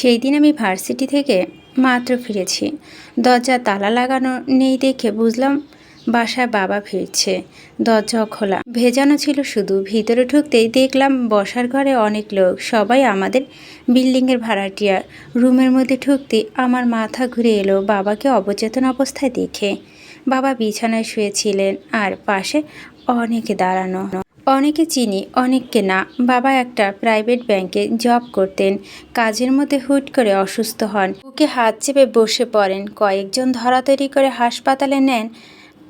সেই দিন আমি ভার্সিটি থেকে মাত্র ফিরেছি। দরজা তালা লাগানো নেই দেখে বুঝলাম বাসায় বাবা ফিরছে। দরজাও খোলা। ভেজানো ছিল শুধু। ভিতরে ঢুকতেই দেখলাম বসার ঘরে অনেক লোক। সবাই আমাদের বিল্ডিংয়ের ভাড়াটিয়া রুমের মধ্যে ঢুকতে আমার মাথা ঘুরে এলো বাবাকে অবচেতন অবস্থায় দেখে। বাবা বিছানায় শুয়েছিলেন আর পাশে অনেকে দাঁড়ানো। অনেকে চিনি, অনেককে না। বাবা একটা প্রাইভেট ব্যাংকে জব করতেন। কাজের মধ্যে হুট করে অসুস্থ হন। বুকে হাত চেপে বসে পড়েন। কয়েকজন ধরাতরি করে হাসপাতালে নেন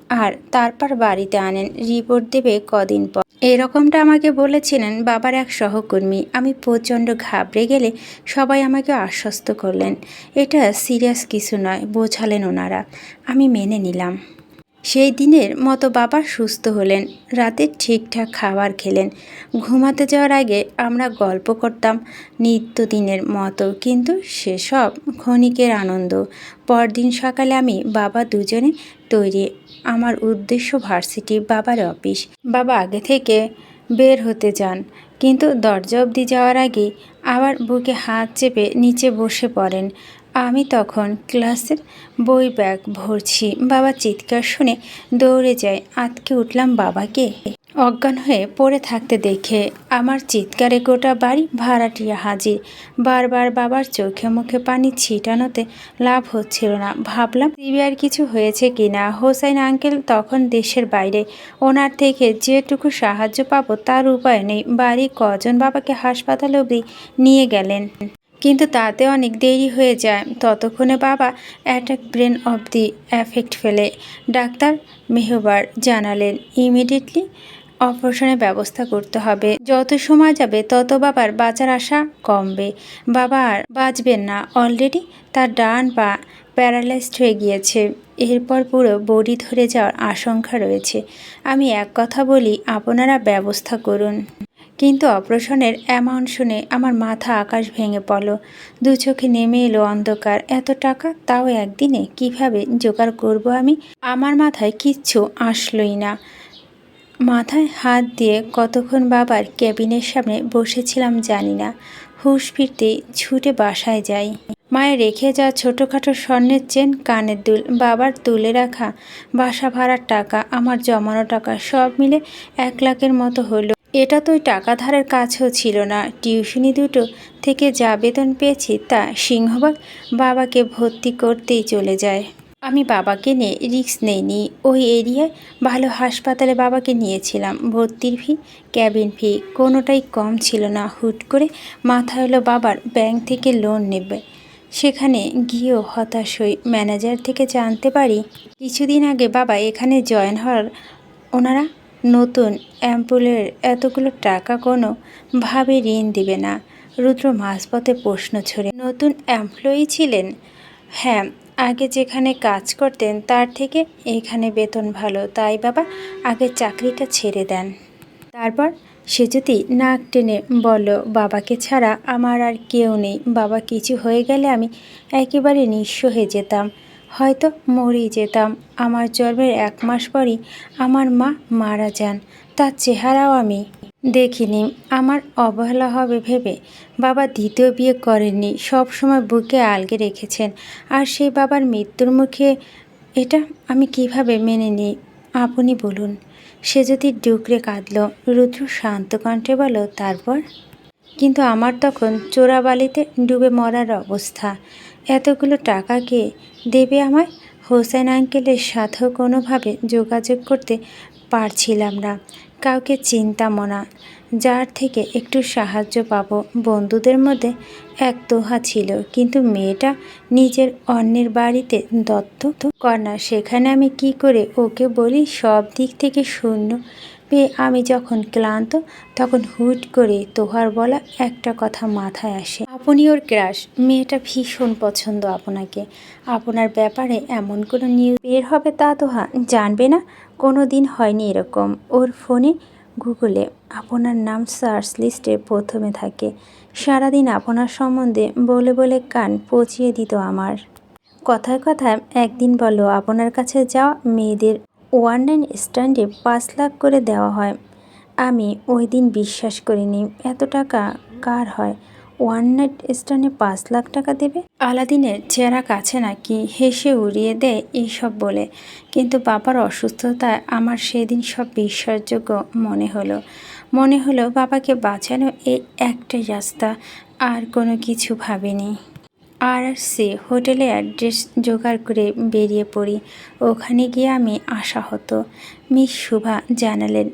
আর তারপর বাড়িতে আনেন। রিপোর্ট দেবে কদিন পর। এরকমটা আমাকে বলেছিলেন বাবার এক সহকর্মী। আমি প্রচণ্ড ঘাবড়ে গেলে সবাই আমাকে আশ্বস্ত করলেন। এটা সিরিয়াস কিছু নয়, বোঝালেন ওনারা। আমি মেনে নিলাম। সেই দিনের মতো বাবা সুস্থ হলেন, রাতে ঠিকঠাক খাবার খেলেন। ঘুমাতে যাওয়ার আগে আমরা গল্প করতাম, নিত্যদিনের মতো কিন্তু সেসব ক্ষণিকের আনন্দ। পরদিন সকালে আমি বাবা দুজনে তৈরি আমার উদ্দেশ্য ভার্সিটি বাবার অফিস। বাবা আগে থেকে বের হতে যান কিন্তু দরজা অবধি যাওয়ার আগে আবার বুকে হাত চেপে নিচে বসে পড়েন। আমি তখন ক্লাসের বই ব্যাগ ভরছি। বাবা চিৎকার শুনে দৌড়ে যাই আতকে উঠলাম বাবাকে। অজ্ঞান হয়ে পড়ে থাকতে দেখে আমার চিৎকারে গোটা বাড়ি ভাড়াটিয়া হাজির। বারবার বাবার চোখে মুখে পানি ছিটানোতে লাভ হচ্ছিল না। ভাবলাম সিবিআর কিছু হয়েছে কি না? হোসাইন আঙ্কেল তখন দেশের বাইরে। ওনার থেকে যেটুকু সাহায্য পাবো তার উপায় নেই। বাড়ি কজন বাবাকে হাসপাতাল অবধি নিয়ে গেলেন? কিন্তু তাতে অনেক দেরি হয়ে যায়। ততক্ষণে বাবা attack brain of the effect ফেলে। ডাক্তার মেহবার জানালেন, ইমিডিয়েটলি অপারেশনের ব্যবস্থা করতে হবে। যত সময় যাবে, তত বাবার বাঁচার আশা কমবে। বাবা আর বাঁচবেন না। অলরেডি তার ডান পা প্যারালাইজড হয়ে গিয়েছে। এরপর পুরো বডি ধরে যাওয়ার আশঙ্কা রয়েছে। আমি এক কথা বলি, আপনারা ব্যবস্থা করুন। কিন্তু অপারেশনের অ্যামাউন্ট শুনে আমার মাথা আকাশ ভেঙে পড়ল। দু চোখে নেমে এলো অন্ধকার। এত টাকা তাও একদিনে কীভাবে জোগাড় করব আমি? আমার মাথায় কিচ্ছু আসলোই না। মাথায় হাত দিয়ে কতক্ষণ বাবার ক্যাবিনের সামনে বসেছিলাম জানি না। হুশ ফিরতে ছুটে বাসায় যাই। মায়ের রেখে যাওয়া ছোটোখাটো স্বর্ণের চেন, কানের দুল, বাবার তুলে রাখা, বাসা ভাড়ার টাকা, আমার জমানো টাকা সব মিলে এক লাখের মতো হলো। এটা তো টাকা ধারের কাছেও ছিল না। টিউশনি দুটো থেকে যা বেতন পেয়েছি তা সিংহবাগ বাবাকে ভর্তি করতেই চলে যায়। আমি বাবাকে নিয়ে রিস্ক নেইনি। ওই এরিয়ায় ভালো হাসপাতালে বাবাকে নিয়েছিলাম। ভর্তির ফি, ক্যাবিন ফি কোনোটাই কম ছিল না। হুট করে মাথা হলো বাবার, ব্যাংক থেকে লোন নেবে। সেখানে গিয়েও হতাশ হই। ম্যানেজার থেকে জানতে পারি, কিছুদিন আগে বাবা এখানে জয়েন হওয়ার, ওনারা নতুন অ্যাম্পুলের এতগুলো টাকা কোনো ভাবে ঋণ দিবে না। রুদ্র মাঝপথে প্রশ্ন ছড়ে, নতুন এমপ্লয়ি ছিলেন? হ্যাঁ আগে যেখানে কাজ করতেন, তার থেকে এখানে বেতন ভালো। তাই বাবা আগে চাকরিটা ছেড়ে দেন। তারপর সে যদি নাক টেনে বলল, বাবাকে ছাড়া আমার আর কেউ নেই। বাবা, কিছু হয়ে গেলে আমি একেবারে নিঃস্ব হয়ে যেতাম। হয়তো মরেই যেতাম। আমার জন্মের এক মাস পরই আমার মা মারা যান। তার চেহারাও আমি দেখিনি। আমার অবহেলা হবে ভেবে বাবা দ্বিতীয় বিয়ে করেননি, সব সময় বুকে আলগে রেখেছেন। আর সেই বাবার মৃত্যুর মুখে এটা আমি কীভাবে মেনে নিই? আপনি বলুন, সে যদি ডুকরে কাঁদল, রুদ্র শান্ত কণ্ঠে বলো তারপর? কিন্তু আমার তখন চোরাবালিতে ডুবে মরার অবস্থা। এতগুলো টাকা কে দেবে আমায়? হোসেন আঙ্কেলের সাথেও কোনোভাবে যোগাযোগ করতে পারছিলাম না। কাউকে চিন্তামো না। যার থেকে একটু সাহায্য পাবো। বন্ধুদের মধ্যে এক দোহা ছিল, কিন্তু মেয়েটা নিজের অন্যের বাড়িতে দত্ত কন্যা সেখানে আমি কি করে ওকে বলি, সব দিক থেকে শূন্য পেয়ে আমি যখন ক্লান্ত, তখন হুট করে তোহার বলা একটা কথা মাথায় আসে। আপনি ওর ক্রাশ। মেয়েটা ভীষণ পছন্দ আপনাকে। আপনার ব্যাপারে এমন কোনো নিউজ বের হবে তা তোহা জানবে না? কোনো দিন হয়নি এরকম। ওর ফোনে গুগলে আপনার নাম সার্চ লিস্টে প্রথমে থাকে। সারাদিন আপনার সম্বন্ধে বলে বলে কান পচিয়ে দিত আমার। কথায় কথায় একদিন বলো আপনার কাছে যাওয়া মেয়েদের ওয়ান নাইন স্ট্যান্ডে পাঁচ লাখ করে দেওয়া হয়। আমি ওই দিন বিশ্বাস করিনি। এত টাকা কার হয়? ওয়ান নাইট স্ট্যান্ডে পাঁচ লাখ টাকা দেবে? আলাদিনের চেহারা কাছে নাকি হেসে উড়িয়ে দেয় এইসব বলে। কিন্তু বাবার অসুস্থতায় আমার সেদিন সব বিশ্বাসযোগ্য মনে হলো। মনে হলো বাবাকে বাঁচানো এই একটাই রাস্তা, আর কোনো কিছু ভাবিনি। আর সে হোটেলে অ্যাড্রেস জোগাড় করে বেরিয়ে পড়ি। ওখানে গিয়ে আমি আশাহত। মিস শুভা জানালেন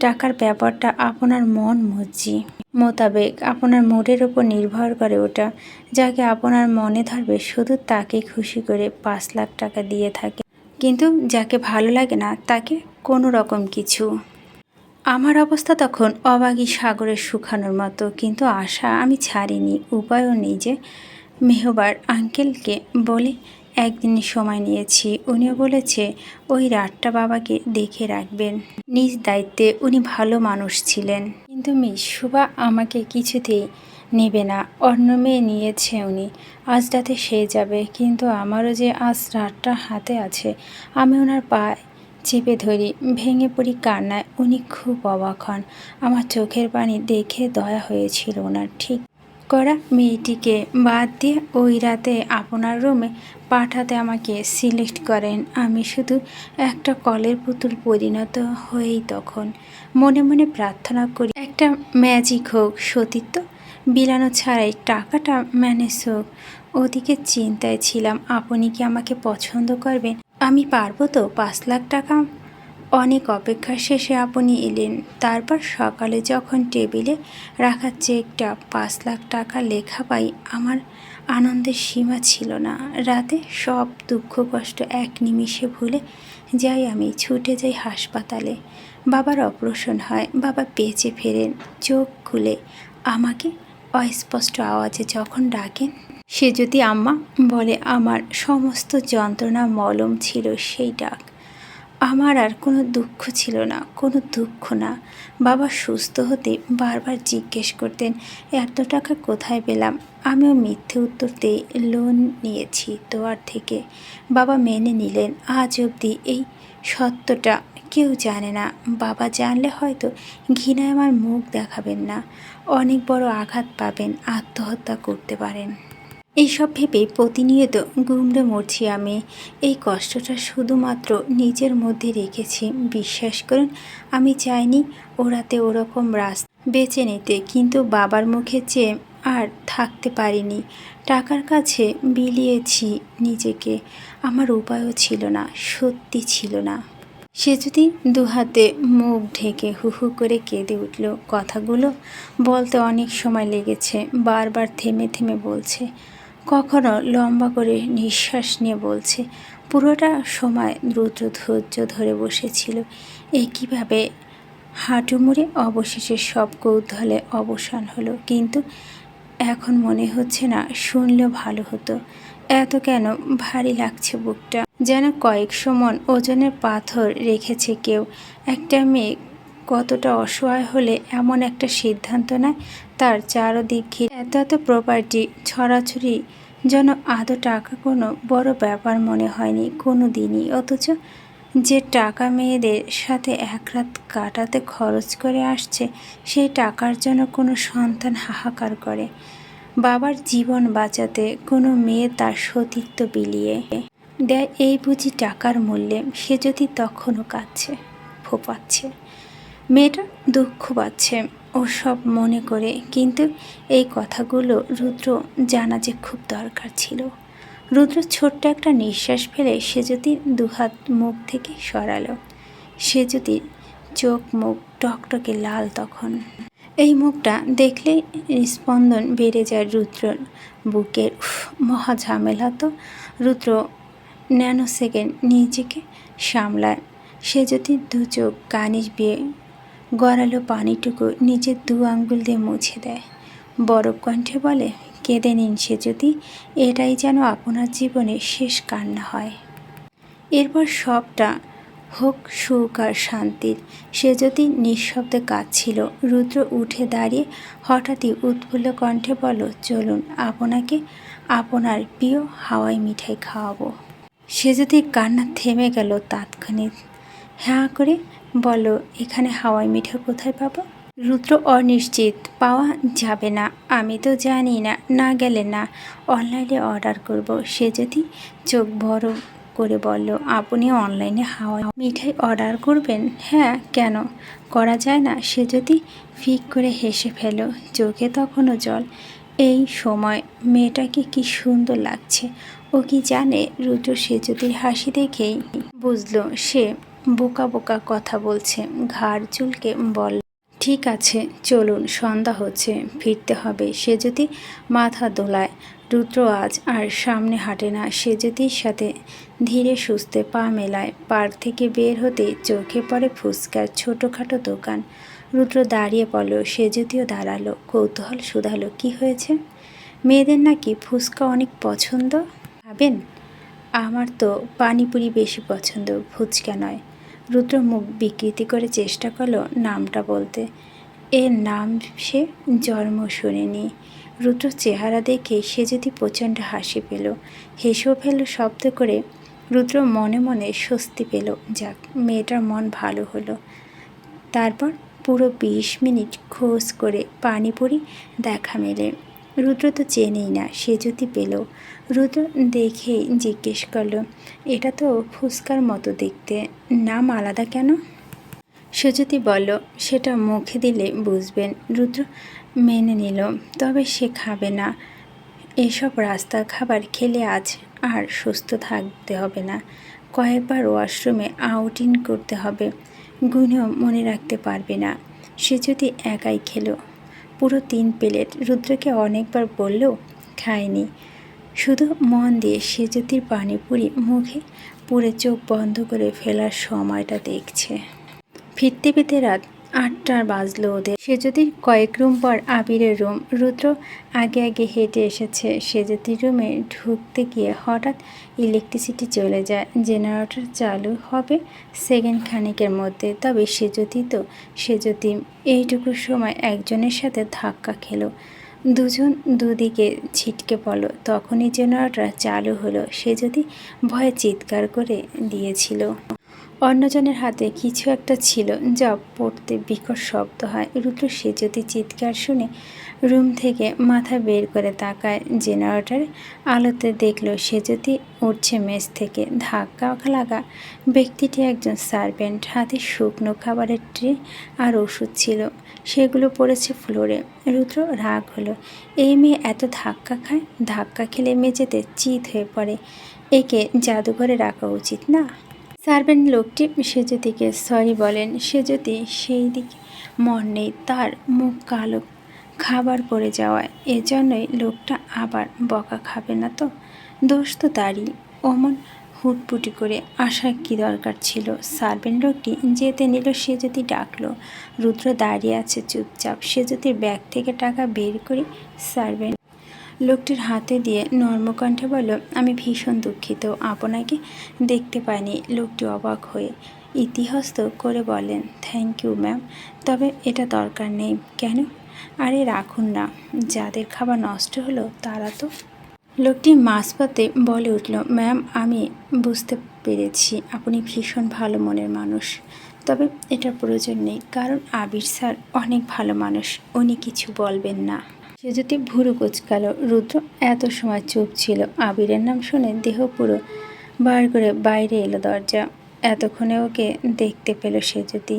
টাকার ব্যাপারটা আপনার মন মর্জি মোতাবেক আপনার মুডের ওপর নির্ভর করে ওটা। যাকে আপনার মনে ধরবে শুধু তাকে খুশি করে পাঁচ লাখ টাকা দিয়ে থাকে। কিন্তু যাকে ভালো লাগে না তাকে কোনো রকম কিছু। আমার অবস্থা তখন অবাগী সাগরে শুকানোর মতো, কিন্তু আশা আমি ছাড়িনি, উপায়ও নেই যে মেহবার আঙ্কেলকে বলে একদিন সময় নিয়েছি। উনিও বলেছে, ওই রাতটা বাবাকে দেখে রাখবেন। নিজ দায়িত্বে উনি ভালো মানুষ ছিলেন। কিন্তু মিস সুবা আমাকে কিছুতেই নেবে না। অন্য মেয়ে নিয়েছে উনি। আজ রাতে সে যাবে। কিন্তু আমারও যে আজ রাতটা হাতে আছে, আমি ওনার পায়ে চেপে ধরি। ভেঙে পড়ি কান্নায়। উনি খুব অবাক হন। আমার চোখের পানি দেখে দয়া হয়েছিল ওনার। ঠিক করা মেয়েটিকে বাদ দিয়ে ওই রাতে আপনার রুমে পাঠাতে আমাকে সিলেক্ট করেন। আমি শুধু একটা কলের পুতুল পরিণত হয়েই তখন মনে মনে প্রার্থনা করি, একটা ম্যাজিক হোক সতীত্ব বিলানো ছাড়াই টাকাটা ম্যানেজ হোক। ওদিকে চিন্তায় ছিলাম, আপনি কি আমাকে পছন্দ করবেন? আমি পারব তো? পাঁচ লাখ টাকা অনেক অপেক্ষা শেষে আপনি এলেন। তারপর সকালে যখন টেবিলে রাখা চেকটা পাঁচ লাখ টাকা লেখা পাই, আমার আনন্দের সীমা ছিল না। রাতে সব দুঃখ কষ্ট এক নিমিষে ভুলে যাই আমি, ছুটে যাই হাসপাতালে। বাবার অপারেশন হয়, বাবা বেঁচে ফেরেন, চোখ খুলে আমাকে অস্পষ্ট আওয়াজে যখন ডাকেন, সে যদি আম্মা বলে, আমার সমস্ত যন্ত্রণা মলম ছিল সেই ডাক। আমার আর কোনো দুঃখ ছিল না, কোনো দুঃখ না। বাবা সুস্থ হতে বারবার জিজ্ঞেস করতেন, এত টাকা কোথায় পেলাম? আমিও মিথ্যে উত্তর দিয়ে লোন নিয়েছি তোয়ার থেকে। বাবা মেনে নিলেন, আজ অবধি এই সত্যটা কেউ জানে না। বাবা জানলে হয়তো ঘৃণায় আমার মুখ দেখাবেন না। অনেক বড় আঘাত পাবেন, আত্মহত্যা করতে পারেন। এইসব ভেবে প্রতিনিয়ত গুমড়ে মরছি আমি। এই কষ্টটা শুধুমাত্র নিজের মধ্যে রেখেছি। বিশ্বাস করুন, আমি চাইনি ওরাতে ওরকম রাস বেছে নিতে, কিন্তু বাবার মুখে চেয়ে আর থাকতে পারিনি। টাকার কাছে বিলিয়েছি নিজেকে। আমার উপায়ও ছিল না, সত্যি ছিল না। সে যদি দুহাতে মুখ ঢেকে হু হু করে কেঁদে উঠল, কথাগুলো বলতে অনেক সময় লেগেছে, বারবার থেমে থেমে বলছে। কখনো লম্বা করে নিঃশ্বাস নিয়ে বলছে, পুরোটা সময় দ্রুত ধৈর্য ধরে বসেছিল। একইভাবে হাঁটু মুড়ে অবশেষে সব কৌতূহলে অবসান হলো। কিন্তু এখন মনে হচ্ছে না শুনলেও ভালো হতো। এত কেন ভারী লাগছে বুকটা। যেন কয়েক সমন ওজনের পাথর রেখেছে কেউ। একটা মেয়ে কতটা অসহায় হলে এমন একটা সিদ্ধান্ত নেয় তার চারদিকে এত এত প্রপার্টি ছড়াছড়ি যেন আদৌ টাকা কোনো বড় ব্যাপার মনে হয়নি কোনো দিনই অথচ যে টাকা মেয়েদের সাথে এক রাত কাটাতে খরচ করে আসছে সেই টাকার জন্য কোনো সন্তান হাহাকার করে। বাবার জীবন বাঁচাতে কোনো মেয়ে তার সতীত্ব বিলিয়ে দেয়। এই বুঝি টাকার মূল্যে সে যদি তখনও কাঁদছে, ফোপাচ্ছে। মেয়েটা দুঃখ পাচ্ছে। ও সব মনে করে, কিন্তু এই কথাগুলো রুদ্র জানা যে খুব দরকার ছিল। রুদ্র ছোট্ট একটা নিঃশ্বাস ফেলে সে যদি দুহাত মুখ থেকে সরালো। সে যদি চোখ মুখ টকটকে লাল তখন। এই মুখটা দেখলে স্পন্দন বেড়ে যায় রুদ্রর বুকের। মহা ঝামেলা তো। রুদ্র ন্যানো সেকেন্ড নিজেকে সামলায়। সে যদি দু চোখ কানিস বিয়ে গড়ালো পানিটুকু নিজের দু আঙ্গুল দিয়ে মুছে দেয়। বরফ কণ্ঠে বলে, কেঁদে নিন সে যদি এটাই যেন আপনার জীবনের শেষ কান্না হয়। এরপর সবটা হোক সুখ আর শান্তির। সে যদি নিঃশব্দে কাঁদছিল। রুদ্র উঠে দাঁড়িয়ে হঠাৎই উৎফুল্ল কণ্ঠে বলো চলুন, আপনাকে আপনার প্রিয় হাওয়াই মিঠাই খাওয়াবো। সে যদি কান্না থেমে গেল তাৎক্ষণিক। হ্যাঁ করে বলো, এখানে হাওয়াই মিঠা কোথায় পাবো? রুদ্র, অনিশ্চিত, পাওয়া যাবে না। আমি তো জানি না না গেলে না। অনলাইনে অর্ডার করব। সে যদি চোখ বড় করে বলল আপনি অনলাইনে হাওয়া মিঠাই অর্ডার করবেন? হ্যাঁ কেন? করা যায় না। সে যদি ফিক করে হেসে ফেল, চোখে তখনও জল। এই সময় মেয়েটাকে কি সুন্দর লাগছে। ও কি জানে? রুদ্র সেজুতির হাসি দেখেই বুঝলো, সে বোকা বোকা কথা বলছে। ঘাড় চুলকে বল। ঠিক আছে, চলুন, সন্ধ্যা হচ্ছে, ফিরতে হবে। সে যদি মাথা দোলায়। রুদ্র আজ আর সামনে হাঁটে না। সে যদির সাথে ধীরে সুস্থে পা মেলায়। পার্ক থেকে বের হতে চোখে পড়ে ফুচকার ছোটোখাটো দোকান। রুদ্র দাঁড়িয়ে পড়ল সে যদিও দাঁড়াল। কৌতূহল শুধালো, কি হয়েছে? মেয়েদের নাকি ফুচকা অনেক পছন্দ? ভাবেন আমার তো পানিপুরি বেশি পছন্দ, ফুচকা নয়। রুদ্র মুখ বিকৃতি করে চেষ্টা করল নামটা বলতে। এর নাম সে জন্ম শোনেনি। রুদ্র চেহারা দেখে সে যদি প্রচণ্ড হাসি পেল, হেসেও ফেলল, শব্দ করে রুদ্র মনে মনে স্বস্তি পেল, যাক, মেয়েটার মন ভালো হলো। তারপর পুরো বিশ মিনিট খোঁজ করে পানিপুরি দেখা মেলে। রুদ্র তো চেনেই না, সে যদি পেল। রুদ্র দেখেই জিজ্ঞেস করল এটা তো ফুসকার মতো দেখতে। নাম আলাদা কেন? সুজ্যোতি বলল, সেটা মুখে দিলে বুঝবেন। রুদ্র মেনে নিল, তবে সে খাবে না। এসব রাস্তার খাবার খেলে আজ আর সুস্থ থাকতে হবে না। কয়েকবার ওয়াশরুমে আউট ইন করতে হবে। গুণেও মনে রাখতে পারবে না। সে যদি একাই খেলো। পুরো তিন প্লেট। রুদ্রকে অনেকবার বললেও খায়নি শুধু মন দিয়ে সে জ্যোতির পানিপুরি মুখে পুরে চোখ বন্ধ করে ফেলার সময়টা দেখছে। ফিরতে ফিরতে রাত আটটার বাজলো ওদের। সেজতির কয়েক রুম পর আবিরের রুম। রুদ্র আগে আগে হেঁটে এসেছে। সেজতির রুমে ঢুকতে গিয়ে হঠাৎ ইলেকট্রিসিটি চলে যায়। জেনারেটর চালু হবে সেকেন্ড খানিকের মধ্যে। তবে সেজতি তো সেজতি এইটুকু সময় একজনের সাথে ধাক্কা খেলো। দুজন দুদিকে ছিটকে পড়ল। তখনই জেনারেটর চালু হলো। সে যদি ভয়ে চিৎকার করে দিয়েছিল। অন্যজনের হাতে কিছু একটা ছিল যা পড়তে বিকট শব্দ হয়। রুদ্র সে যদি চিৎকার শুনে রুম থেকে মাথা বের করে তাকায় জেনারেটরে। আলোতে দেখল সে যদি উঠছে মেস থেকে ধাক্কা লাগা ব্যক্তিটি একজন সার্ভেন্ট। হাতে শুকনো খাবারের ট্রে আর ওষুধ ছিল। সেগুলো পড়েছে ফ্লোরে। রুদ্র রাগ হলো, এই মেয়ে এত ধাক্কা খায়? ধাক্কা খেলে মেঝেতে চিত হয়ে পড়ে। একে জাদুঘরে রাখা উচিত না? সার্ভেন্ট লোকটি সেজতিকে সরি বলেন। সেজতি সেই দিকে মন নেই। তার মুখ কালো খাবার পড়ে যাওয়ায়। এজন্যই লোকটা আবার বকা খাবে না তো? দোষ তো তারই। অমন হুটপুটি করে আসার কি দরকার ছিল? সার্ভেন্ট লোকটি যেতে নিল, সে যদি ডাকলো। রুদ্র দাঁড়িয়ে আছে চুপচাপ। সে যদি ব্যাগ থেকে টাকা বের করে সার্ভেন্ট লোকটির হাতে দিয়ে নর্মকণ্ঠে বলল, আমি ভীষণ দুঃখিত। আপনাকে দেখতে পাইনি। লোকটি অবাক হয়ে ইতিহস্ত করে বলেন, থ্যাংক ইউ, ম্যাম। তবে এটা দরকার নেই। কেন? আরে রাখুন না, যাদের খাবার নষ্ট হলো তারা তো। লোকটি মাঝপথে বলে উঠল, ম্যাম, আমি বুঝতে পেরেছি, আপনি ভীষণ ভালো মনের মানুষ। তবে এটার প্রয়োজন নেই, কারণ আবির স্যার অনেক ভালো মানুষ, উনি কিছু বলবেন না। সে যদি ভুরু কুচকালো, রুদ্র এত সময় চুপ ছিল। আবিরের নাম শুনে দেহ পুরো বার করে বাইরে এলো দরজা। এতক্ষণে ওকে দেখতে পেল সে যদি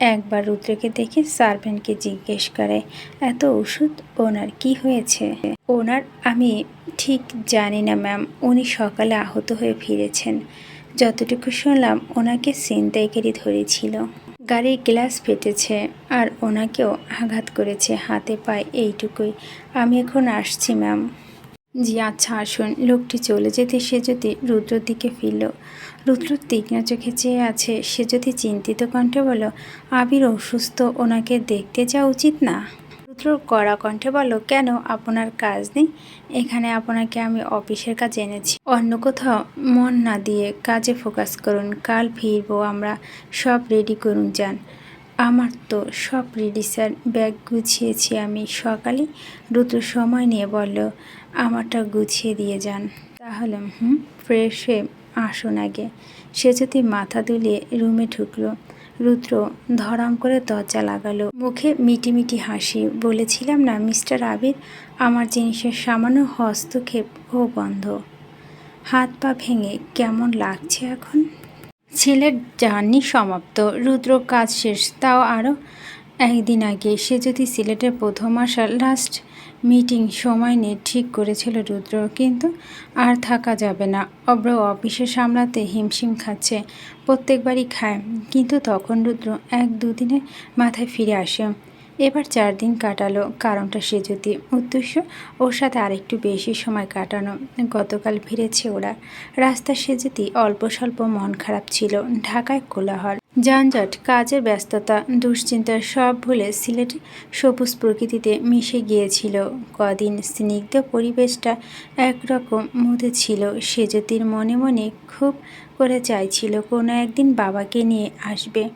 একবার রুদ্রকে দেখে সার্ভেন্টকে জিজ্ঞেস করে, এত ওষুধ? ওনার কি হয়েছে? ওনার আমি ঠিক জানি না, ম্যাম। উনি সকালে আহত হয়ে ফিরেছেন। যতটুকু শুনলাম, ওনাকে ছিনতাইকারী ধরেছিল। গাড়ির গ্লাস ফেটেছে আর ওনাকেও আঘাত করেছে হাতে পায়ে এইটুকুই। আমি এখন আসছি, ম্যাম। জি আচ্ছা আসুন। লোকটি চলে যেতে, সে যদি রুদ্রর দিকে ফিরল রুদ্র তীক্ষ্ণ চোখে চেয়ে আছে। সে যদি চিন্তিত কণ্ঠে বলো আবির, অসুস্থ, ওনাকে দেখতে যাওয়া উচিত না? রুদ্র কড়া কণ্ঠে বলো কেন? আপনার কাজ নেই। এখানে আপনাকে আমি অফিসের কাজ এনেছি। অন্য কোথাও মন না দিয়ে কাজে ফোকাস করুন। কাল ফিরবো আমরা। সব রেডি করুন, যান। আমার তো সব রেডি স্যার ব্যাগ গুছিয়েছি আমি সকালে। রুদ্র সময় নিয়ে বলল, আমারটা গুছিয়ে দিয়ে যান। তাহলে, হুম ফ্রেশ হয়ে আসুন আগে। সে যদি মাথা দুলিয়ে রুমে ঢুকলো, রুদ্র ধরাম করে দরজা লাগালো। মুখে মিটি মিটি হাসি, বলেছিলাম না, মিস্টার আবির, আমার জিনিসের সামান্য হস্তক্ষেপ ও বন্ধ। হাত পা ভেঙে কেমন লাগছে এখন? ছেলের জার্নি সমাপ্ত রুদ্র কাজ শেষ, তাও আরও একদিন আগে। সে যদি সিলেটের প্রথম আসা লাস্ট মিটিং সময় নিয়ে ঠিক করেছিল রুদ্র, কিন্তু আর থাকা যাবে না। অব্র অফিসে সামলাতে হিমশিম খাচ্ছে, প্রত্যেকবারই খায়। কিন্তু তখন রুদ্র এক দুদিনে মাথায় ফিরে আসে। এবার চার দিন কাটালো। কারণটা সে যদি উদ্দেশ্য, ওর সাথে আরেকটু বেশি সময় কাটানো। গতকাল ফিরেছে ওরা। রাস্তা সে যদি অল্প স্বল্প মন খারাপ ছিল। ঢাকায় কোলাহল। যানজট, কাজের ব্যস্ততা, দুশ্চিন্তা সব ভুলে সিলেটে সবুজ প্রকৃতিতে মিশে গিয়েছিল। কদিন স্নিগ্ধ পরিবেশটা একরকম মধ্যে ছিল। সেজতির মনে মনে খুব করে চাইছিল কোনো একদিন বাবাকে নিয়ে আসবে।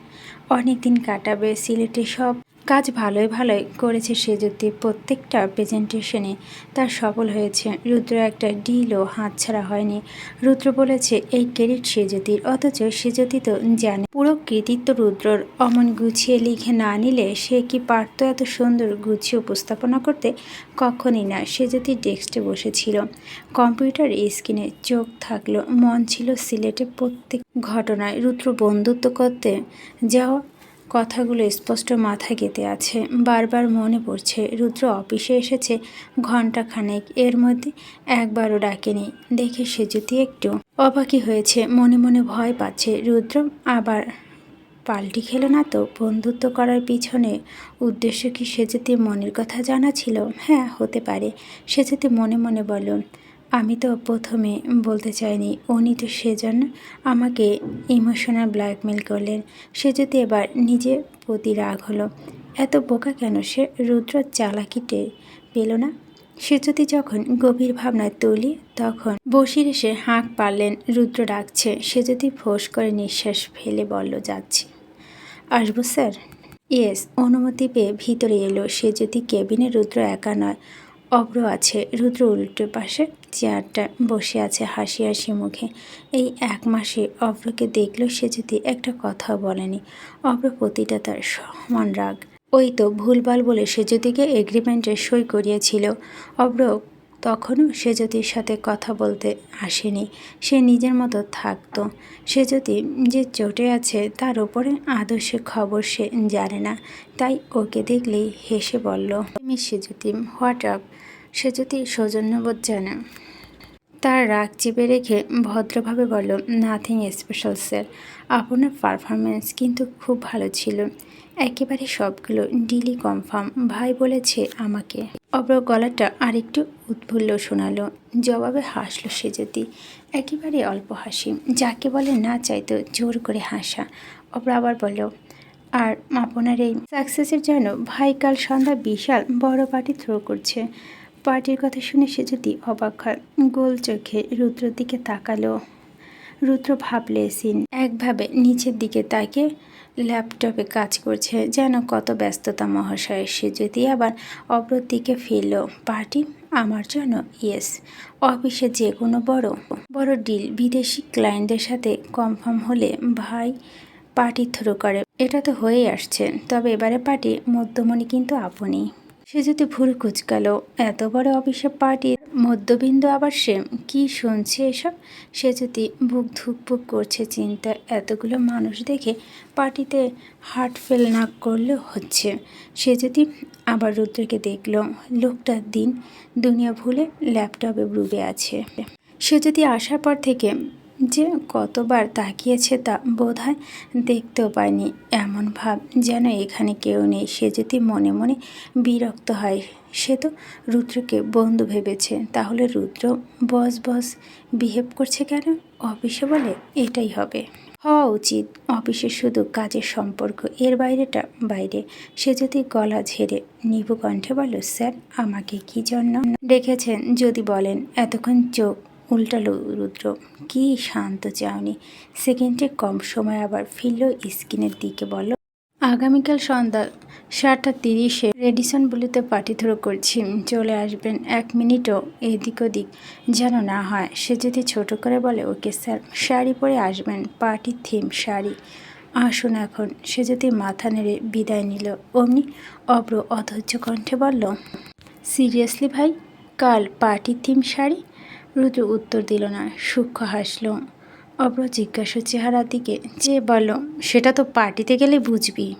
অনেক দিন কাটাবে সিলেটে সব কাজ ভালোই ভালোই করেছে সেজতি প্রত্যেকটা প্রেজেন্টেশনে। তার সফল হয়েছে। রুদ্র একটা ডিলও হাতছাড়া হয়নি। রুদ্র বলেছে, এই ক্রেডিট সেজতির, অথচ সেজতি তো জানে। পুরো কৃতিত্ব রুদ্রর। অমন গুছিয়ে লিখে না নিলে সে কি পারত এত সুন্দর গুছিয়ে উপস্থাপনা করতে? কখনই না সে যদি ডেস্কে বসেছিল। কম্পিউটার স্ক্রিনে চোখ থাকল, মন ছিল সিলেটে প্রত্যেক ঘটনায়। রুদ্র বন্ধুত্ব করতে যাওয়া কথাগুলো স্পষ্ট মাথা গেঁথে আছে। বারবার মনে পড়ছে, রুদ্র অফিসে এসেছে ঘণ্টা খানেক এর মধ্যে একবারও ডাকেনি। দেখে সে যদি একটু। অবাকি হয়েছে, মনে মনে ভয় পাচ্ছে, রুদ্র আবার পাল্টি খেলো না তো? বন্ধুত্ব করার পিছনে উদ্দেশ্য কি সে যদি মনের কথা জানা ছিল? হ্যাঁ হতে পারে। সে যদি মনে মনে বলল আমি তো প্রথমে বলতে চাইনি, উনি তো সেজন্য আমাকে ইমোশনাল ব্ল্যাকমেল করলেন। সে যদি এবার নিজে প্রতি রাগ হলো, এত বোকা কেন? সে রুদ্র চালাকিটে পেল না? সে যদি যখন গভীর ভাবনায় তুলি, তখন বসির এসে হাঁক পারলেন রুদ্র ডাকছে, সে যদি ফোঁস করে নিঃশ্বাস ফেলে বলল, যাচ্ছি। আসব, স্যার? ইয়েস, অনুমতি পেয়ে ভিতরে এলো, সে যদি কেবিনে রুদ্র একা নয় অব্র আছে, রুদ্র উল্টো পাশে চেয়ারটা বসে আছে হাসি হাসি মুখে। এই এক মাসে অব্রকে দেখল সে যদি একটা কথাও বলেনি অব্র প্রতিটা তার সমান রাগ। ওই তো ভুলভাল বলে সে যদিকে এগ্রিমেন্টে সই করিয়েছিল অব্র তখনও সে যদির সাথে কথা বলতে আসেনি, সে নিজের মতো থাকতো। সে যদি যে চটে আছে, তার উপরে আদর্শে খবর সে জানে না। তাই ওকে দেখলেই হেসে বলল miss Sejuti what up Sejuti সৌজন্যবোধ জানে। তার রাগ চেপে রেখে ভদ্রভাবে বলল নাথিং স্পেশাল স্যার আপনার পারফরমেন্স কিন্তু খুব ভালো ছিল। একেবারে সবগুলো ডিলি কনফার্ম ভাই বলেছে আমাকে। অব্র গলাটা আরেকটু উৎফুল্ল শোনালো। জবাবে হাসলো সে যদি। একেবারে অল্প হাসি। যাকে বলে না চাইতো জোর করে হাসা। অব্র আবার বলল, আর আপনার এই সাকসেসের জন্য ভাই কাল সন্ধ্যা বিশাল বড় পার্টি থ্রো করছে। পার্টির কথা শুনে সে যদি অবাক হয়। গোল চোখে রুদ্রর দিকে তাকালো। রুদ্র ভাবলে, সিন, একভাবে নিচের দিকে তাকে ল্যাপটপে কাজ করছে, যেন কত ব্যস্ততা মহাশয়। সে যদি আবার অব্রর দিকে ফিরল, পার্টি আমার জন্য, ইয়েস, অফিসে যে কোনো বড় বড় ডিল। বিদেশি ক্লায়েন্টদের সাথে কনফার্ম হলে ভাই পার্টি থ্রু করে। এটা তো হয়েই আসছে। তবে এবারে পার্টি মধ্যমণি কিন্তু আপনি। সে যদি ভুল কুচকাল, এত বড় অফিসে পার্টির মধ্যবিন্দু আবার সে কি শুনছে এসব? সে যদি বুক ধুকপুক করছে চিন্তা এতগুলো মানুষ দেখে পার্টিতে হার্ট ফেল না করলেও হচ্ছে। সে যদি আবার রুদ্রকে দেখল লোকটার দিন দুনিয়া ভুলে ল্যাপটপে ডুবে আছে। সে যদি আসার পর থেকে যে কতবার তাকিয়েছে তা বোধহয় দেখতেও পায়নি। এমন ভাব যেন এখানে কেউ নেই। সে যদি মনে মনে বিরক্ত হয়, সে তো রুদ্রকে বন্ধু ভেবেছে। তাহলে রুদ্র বস বস বিহেভ করছে কেন? অফিসে বলে এটাই হবে। হওয়া উচিত। অফিসে শুধু কাজের সম্পর্ক, এর বাইরেটা বাইরে। সে যদি গলা ঝেড়ে নিভু কণ্ঠে বলো, স্যার, আমাকে কি জন্য? ডেকেছেন, যদি বলেন। এতক্ষণ চোখ উল্টালো রুদ্র, কি শান্ত চাওনি সেকেন্ডে কম সময় আবার ফিরল স্ক্রিনের দিকে বলল আগামীকাল সন্ধ্যা সাতটা তিরিশে রেডিসন বলিতে পার্টি থ্রো করছি, চলে আসবেন এক মিনিটও এদিক ওদিক যেন না হয়। সে যদি ছোট করে বলে, ওকে স্যার, শাড়ি পরে আসবেন পার্টির থিম শাড়ি। আসুন এখন। সে যদি মাথা নেড়ে বিদায় নিল, অমনি অব্র অধৈর্য কণ্ঠে বলল, সিরিয়াসলি ভাই, কাল পার্টির থিম শাড়ি? রুদ্র উত্তর দিল না, সূক্ষ্ম হাসল। অব্র জিজ্ঞাসা চেহারার দিকে যে বলল, সেটা তো পার্টিতে গেলে বুঝবি।